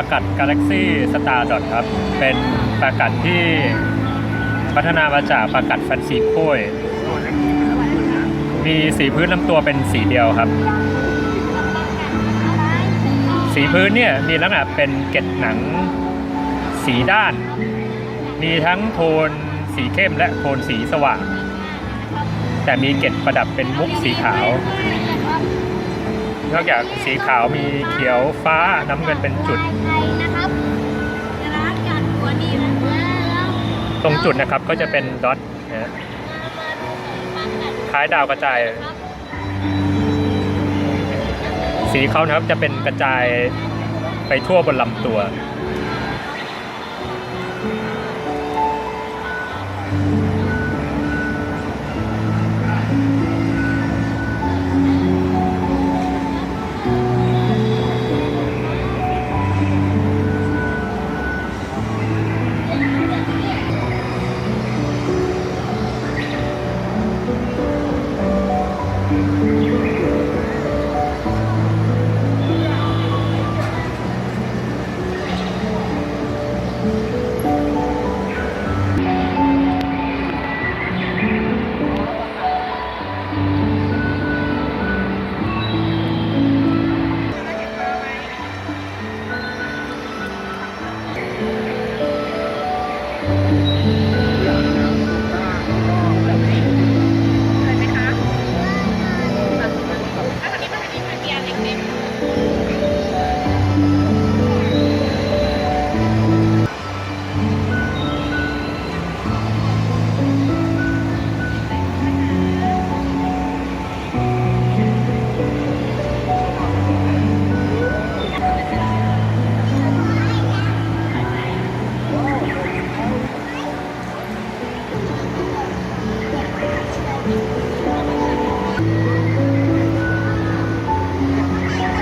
ากัด Galaxy Star Dot ครับ เป็นปากัดที่พัฒนามาจากปากัดแฟนซีโค้ยมีสีพื้นลำตัวเป็นสีเดียวครับ สีพื้นเนี่ยมีลักษณะเป็นเกล็ดหนังสีด้าน มีทั้งโทนสีเข้มและโทนสีสว่าง แต่มีเกล็ดประดับเป็นมุกสีขาว นอกจากสีขาวมีเขียวฟ้าน้ำเงินเป็นจุดตรงจุดนะครับก็จะเป็นดอทนะคล้ายดาวกระจาย สีเขานะครับจะเป็นกระจายไปทั่วบนลำตัว